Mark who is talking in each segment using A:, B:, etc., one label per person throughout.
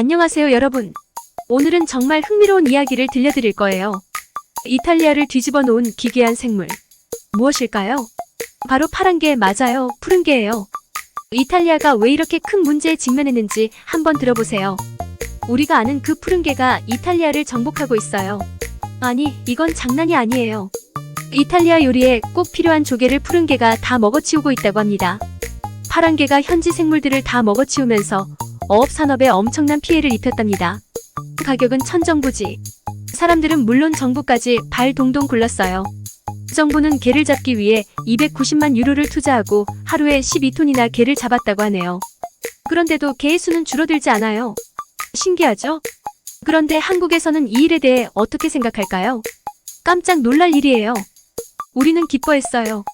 A: 안녕하세요, 여러분. 오늘은 정말 흥미로운 이야기를 들려드릴 거예요. 이탈리아를 뒤집어 놓은 기괴한 생물. 무엇일까요? 바로 파란 게 맞아요. 푸른 게예요. 이탈리아가 왜 이렇게 큰 문제에 직면했는지 한번 들어보세요. 우리가 아는 그 푸른 개가 이탈리아를 정복하고 있어요. 아니, 이건 장난이 아니에요. 이탈리아 요리에 꼭 필요한 조개를 푸른 개가 다 먹어치우고 있다고 합니다. 파란 개가 현지 생물들을 다 먹어치우면서 어업 산업에 엄청난 피해를 입혔답니다. 가격은 천정부지. 사람들은 물론 정부까지 발 동동 굴렀어요. 정부는 개를 잡기 위해 290만 유로를 투자하고 하루에 12톤이나 개를 잡았다고 하네요. 그런데도 개의 수는 줄어들지 않아요. 신기하죠? 그런데 한국에서는 이 일에 대해 어떻게 생각할까요? 깜짝 놀랄 일이에요. 우리는 기뻐했어요.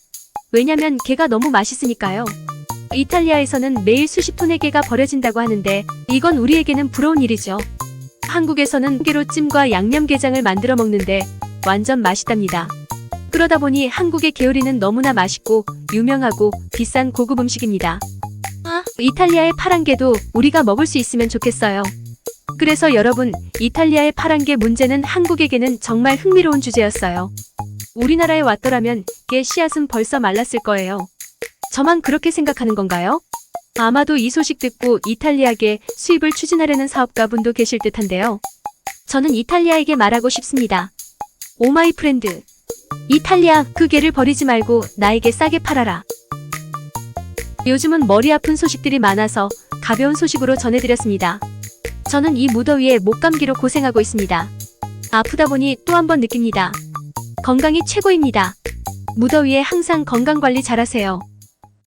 A: 왜냐면 개가 너무 맛있으니까요. 이탈리아에서는 매일 수십 톤의 게가 버려진다고 하는데 이건 우리에게는 부러운 일이죠. 한국에서는 게로 찜과 양념게장을 만들어 먹는데 완전 맛있답니다. 그러다 보니 한국의 게오리는 너무나 맛있고 유명하고 비싼 고급 음식입니다. 아, 이탈리아의 파란게도 우리가 먹을 수 있으면 좋겠어요. 그래서 여러분, 이탈리아의 파란게 문제는 한국에게는 정말 흥미로운 주제였어요. 우리나라에 왔더라면 게 씨앗은 벌써 말랐을 거예요. 저만 그렇게 생각하는 건가요? 아마도 이 소식 듣고 이탈리아계 수입을 추진하려는 사업가분도 계실 듯한데요. 저는 이탈리아에게 말하고 싶습니다. 오마이 프렌드. 이탈리아, 그 개를 버리지 말고 나에게 싸게 팔아라. 요즘은 머리 아픈 소식들이 많아서 가벼운 소식으로 전해드렸습니다. 저는 이 무더위에 목감기로 고생하고 있습니다. 아프다 보니 또 한 번 느낍니다. 건강이 최고입니다. 무더위에 항상 건강 관리 잘하세요.